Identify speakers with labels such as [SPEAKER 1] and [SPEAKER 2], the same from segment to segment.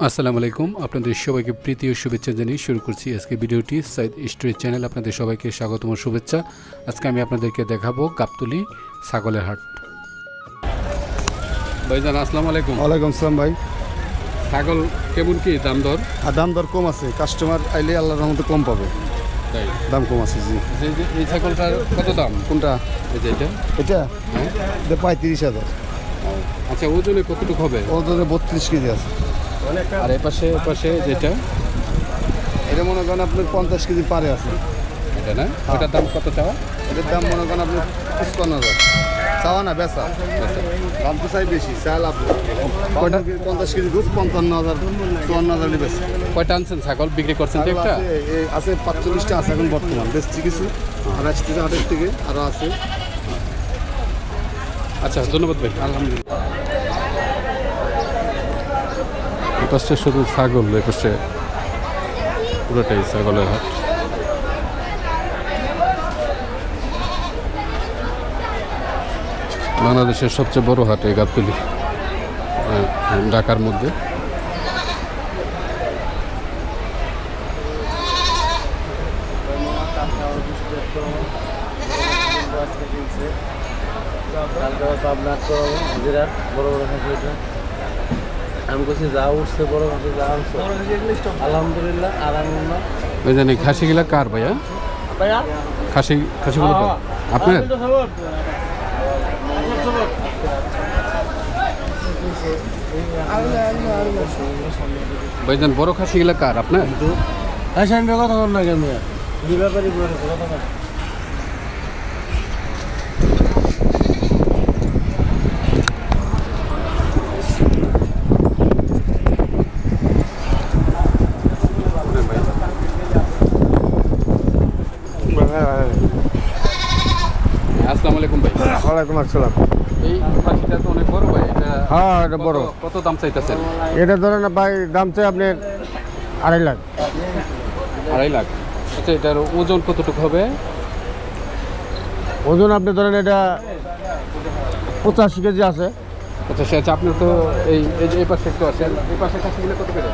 [SPEAKER 1] আসসালামু আলাইকুম। আপনাদের সবাইকে প্রীতি ও শুভেচ্ছা জানিয়ে শুরু করছি আজকে ভিডিওটি। সাইদ স্টোরি চ্যানেল আপনাদের সবাইকে স্বাগতম ও শুভেচ্ছা। আজকে আমি আপনাদেরকে দেখাবো গাবতলি ছাগলের হাট। ভাইজান আসসালামু আলাইকুম।
[SPEAKER 2] ওয়ালাইকুম আসসালাম ভাই।
[SPEAKER 1] ছাগল কেমন কি? দাম দর?
[SPEAKER 2] আর দাম দর কম আছে। কাস্টমার আইলে আল্লাহর রহমতে কম পাবে।
[SPEAKER 1] তাই?
[SPEAKER 2] দাম কম আছে জি।
[SPEAKER 1] এই ছাগলটার কত দাম?
[SPEAKER 2] কোনটা?
[SPEAKER 1] এই যে এটা।
[SPEAKER 2] এটা?
[SPEAKER 1] হ্যাঁ।
[SPEAKER 2] এটা পঁয়ত্রিশ হাজার।
[SPEAKER 1] আচ্ছা ওজনে কতটুকু হবে?
[SPEAKER 2] ওদের বত্রিশ কেজি আছে।
[SPEAKER 1] আর এপাশে এপাশে যেটা?
[SPEAKER 2] এটা মনে করেন আপনার পঞ্চাশ কেজি পারে আছে।
[SPEAKER 1] এটা না? ওটার দাম কত চাওয়া?
[SPEAKER 2] এটার দাম মনে করেন আপনার পঁচপান্ন হাজার। চাওয়া না বেচা। দাম তো চাই বেশি চা লাভ কয়টা? পঞ্চাশ কেজি দুধ পঞ্চান্ন হাজার চুয়ান্ন হাজার বেশি
[SPEAKER 1] কয়টা আনছেন? ছাগল বিক্রি করছেন একটা?
[SPEAKER 2] আছে পাঁচচল্লিশটা আছে এখন বর্তমান বেশি কিছু। আর আসতেছে হাটের থেকে আরও আছে।
[SPEAKER 1] আচ্ছা ধন্যবাদ ভাই।
[SPEAKER 2] আলহামদুলিল্লাহ।
[SPEAKER 1] পাশে শুধু ছাগল এ পাশে পুরোটাই ছাগলের হাট। বাংলাদেশের সবচেয়ে বড় হাট এই গাবতলি ঢাকার মধ্যে।
[SPEAKER 3] করাবো হাজিরার বড় বড় এটা আমি বলছি যা উঠছে বড় খাসি যা উঠছে আলহামদুলিল্লাহ আলহামদুলিল্লাহ
[SPEAKER 1] ওই জানি খাসিগুলা কার ভাইয়া?
[SPEAKER 3] ভাইয়া?
[SPEAKER 1] খাসি খাসিগুলো কার? আপনার? ভাইজান বড় খাসিগুলা কার আপনার?
[SPEAKER 3] হ্যাঁ কথা বল না কেন দুই ব্যাপারই বলে কথা
[SPEAKER 1] আসসালামু আলাইকুম ভাই।
[SPEAKER 2] ওয়ালাইকুম আসসালাম।
[SPEAKER 1] এই তো অনেক বড় ভাই এটা
[SPEAKER 2] হ্যাঁ এটা বড়।
[SPEAKER 1] কত- দাম চাইতেছেন?
[SPEAKER 2] এটা ধরেন ভাই দাম চাই আপনার আড়াই লাখ।
[SPEAKER 1] আড়াই লাখ। আচ্ছা এটার ওজন কতটুকু হবে?
[SPEAKER 2] ওজন আপনি ধরেন এটা পঁচাশি কেজি আছে।
[SPEAKER 1] আচ্ছা সে আপনার তো এই এই পাশে একটু আছে এই পাশে খাসিগুলো কত করে?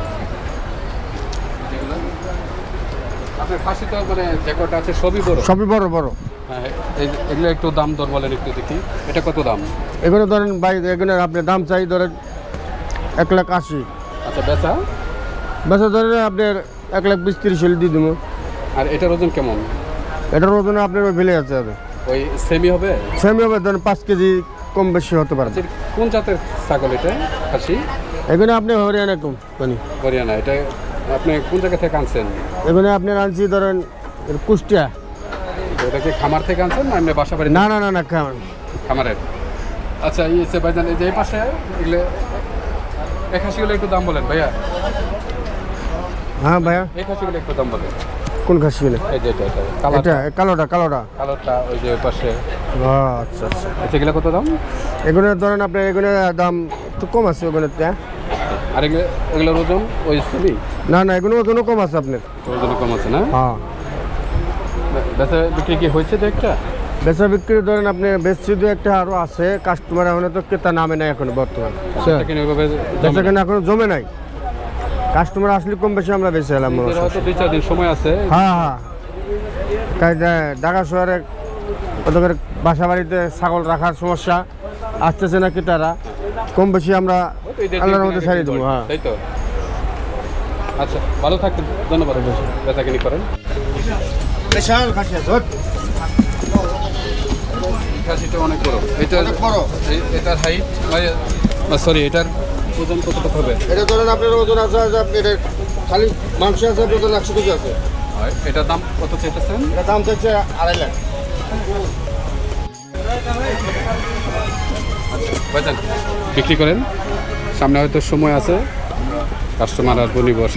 [SPEAKER 1] আপনার খাসি তো মানে যে কটা আছে সবই বড়।
[SPEAKER 2] সবই বড় বড়।
[SPEAKER 1] হ্যাঁ এই- এগুলো একটু দাম দর বলেন একটু দেখি। এটা কত দাম?
[SPEAKER 2] এগুলো ধরেন ভাই এগুলো আপনি দাম চাই ধরেন এক লাখ আশি।
[SPEAKER 1] আচ্ছা বেচা?
[SPEAKER 2] বেচা ধরেন আপনার এক লাখ বিশ তিরিশ হলে দিয়ে দেবো।
[SPEAKER 1] আর এটার ওজন কেমন?
[SPEAKER 2] এটার ওজন আপনার ওই ভেলে আছে
[SPEAKER 1] ওই সেমি হবে?
[SPEAKER 2] সেমি হবে ধরেন পাঁচ কেজি কম বেশি হতে পারে।
[SPEAKER 1] আচ্ছা, কোন জাতের ছাগল এটা? খাসি?
[SPEAKER 2] এগুলো আপনি হরিয়ানা কোম্পানি
[SPEAKER 1] হরিয়ানা এটা আপনি কোন জায়গা থেকে আনছেন?
[SPEAKER 2] এগুলো আপনার আনছি ধরেন কুষ্টিয়া।
[SPEAKER 1] এটা কি খামার থেকে আনছেন না এমনি বাসা বাড়ি?
[SPEAKER 2] না না না না খান
[SPEAKER 1] খামারের। আচ্ছা এই হচ্ছে ভাইজান এই যে এই পাশে এগুলো এই খাসিগুলো একটু দাম বলেন ভাইয়া।
[SPEAKER 2] হ্যাঁ ভাইয়া।
[SPEAKER 1] এই খাসিগুলো একটু দাম বলেন।
[SPEAKER 2] কোন খাসি কিনে
[SPEAKER 1] এই যে এটা
[SPEAKER 2] কালোটা। কালোটা
[SPEAKER 1] কালোটা। ওই যে ওই পাশে।
[SPEAKER 2] আচ্ছা আচ্ছা।
[SPEAKER 1] আচ্ছা এগুলো কত দাম?
[SPEAKER 2] এগুলো ধরেন আপনার এগুলো দাম একটু কম আছে ওগুলোতে
[SPEAKER 1] আর এগুলো এগুলোর ওজন ওই ছবি
[SPEAKER 2] না না এগুলো ওজনও কম আছে আপনার।
[SPEAKER 1] ওজন কম আছে না?
[SPEAKER 2] হ্যাঁ।
[SPEAKER 1] বেচা বিক্রি কি হয়েছে তো একটা?
[SPEAKER 2] বেচা বিক্রি ধরেন আপনি বেশি দু একটা আরও আছে কাস্টমার এখন তো ক্রেতা নামে নাই এখন বর্তমান।
[SPEAKER 1] সেখানে
[SPEAKER 2] বেচা কেনা এখনও জমে নাই। কাস্টমার আসলে কম বেশি আমরা বেশি এলাম
[SPEAKER 1] দুই চার দিন সময় আছে।
[SPEAKER 2] হ্যাঁ হ্যাঁ। তাই ঢাকা শহরে করে বাসা বাড়িতে ছাগল রাখার সমস্যা আসতেছে না ক্রেতারা। কম বেশি আমরা আল্লাহর মধ্যে ছাড়িয়ে দেবো হ্যাঁ।
[SPEAKER 1] তাই তো? আচ্ছা ভালো থাকতেন ধন্যবাদ। বেচা কিনি করেন। খাসিটা অনেক বড়। এটা
[SPEAKER 2] বড়।
[SPEAKER 1] এই- এটার হাইট সরি এটার ওজন হবে?
[SPEAKER 2] এটা ধরেন আপনার ওজন আছে আছে আপনি এটা খালি মাংস আছে আপনার ওজন একশো কেজি আছে।
[SPEAKER 1] এটার দাম কত চাইতেছেন?
[SPEAKER 2] এটা দাম চাইছে আড়াই লাখ।
[SPEAKER 1] ভাইজান বিক্রি করেন? সামনে হয়তো সময় আছে কাস্টমার আর বনি বস